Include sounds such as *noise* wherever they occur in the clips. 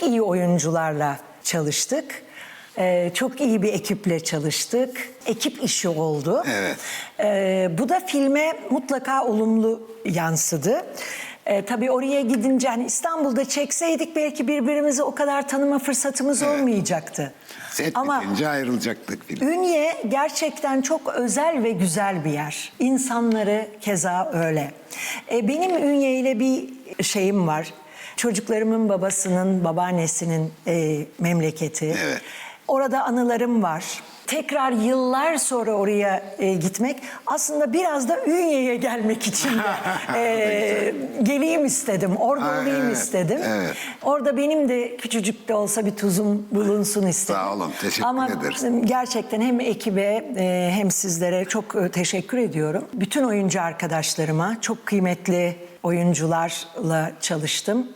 çok iyi oyuncularla çalıştık. Ee, çok iyi bir ekiple çalıştık. Ekip işi oldu. Evet. Ee, bu da filme mutlaka olumlu yansıdı. Ee, tabii oraya gidince hani İstanbul'da çekseydik belki birbirimizi o kadar tanıma fırsatımız olmayacaktı. Set Ama bitince ayrılacaktık film. Ünye gerçekten çok özel ve güzel bir yer. İnsanları keza öyle. E, benim Ünye ile bir şeyim var. Çocuklarımın babasının, babaannesinin e, memleketi. Evet. Orada anılarım var. Tekrar yıllar sonra oraya e, gitmek aslında biraz da Ünye'ye gelmek için de *laughs* e, geleyim istedim. Orada Ha, olayım evet, istedim. evet. Orada benim de küçücük de olsa bir tuzum bulunsun istedim. Sağ olun, teşekkür Ama ederiz. gerçekten hem ekibe e, hem sizlere çok e, teşekkür ediyorum. Bütün oyuncu arkadaşlarıma çok kıymetli oyuncularla çalıştım.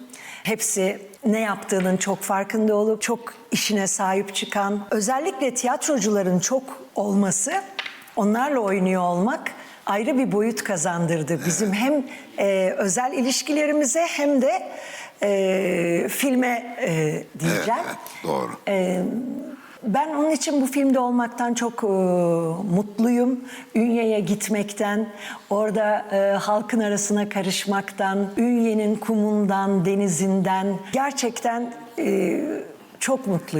Hepsi ne yaptığının çok farkında olup çok işine sahip çıkan, özellikle tiyatrocuların çok olması, onlarla oynuyor olmak ayrı bir boyut kazandırdı. Bizim hem e, özel ilişkilerimize hem de e, filme e, Evet, diyeceğim. evet, doğru. Ben onun için bu filmde olmaktan çok e, mutluyum. Ünye'ye gitmekten, orada e, halkın arasına karışmaktan, Ünye'nin kumundan, denizinden gerçekten e, çok mutluyum.